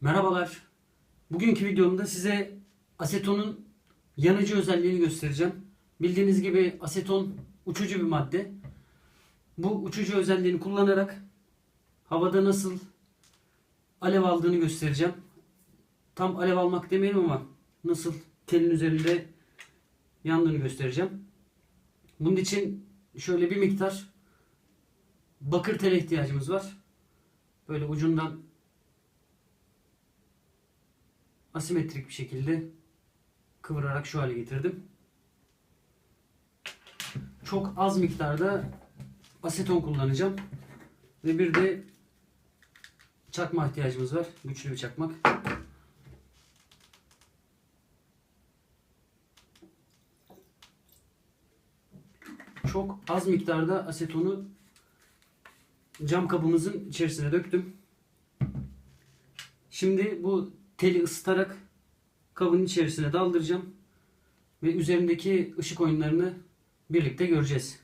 Merhabalar. Bugünkü videomda size asetonun yanıcı özelliğini göstereceğim. Bildiğiniz gibi aseton uçucu bir madde. Bu uçucu özelliğini kullanarak havada nasıl alev aldığını göstereceğim. Tam alev almak demeyelim ama nasıl telin üzerinde yandığını göstereceğim. Bunun için şöyle bir miktar bakır tele ihtiyacımız var. Böyle ucundan asimetrik bir şekilde kıvırarak şu hale getirdim. Çok az miktarda aseton kullanacağım. Ve bir de çakma ihtiyacımız var. Güçlü bir çakmak. Çok az miktarda asetonu cam kabımızın içerisine döktüm. Şimdi bu teli ısıtarak kabın içerisine daldıracağım. Ve üzerindeki ışık oyunlarını birlikte göreceğiz.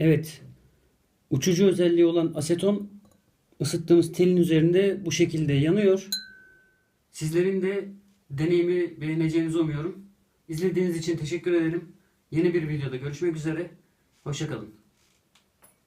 Evet. Uçucu özelliği olan aseton ısıttığımız telin üzerinde bu şekilde yanıyor. Sizlerin de deneyimi beğeneceğinizi umuyorum. İzlediğiniz için teşekkür ederim. Yeni bir videoda görüşmek üzere. Hoşçakalın.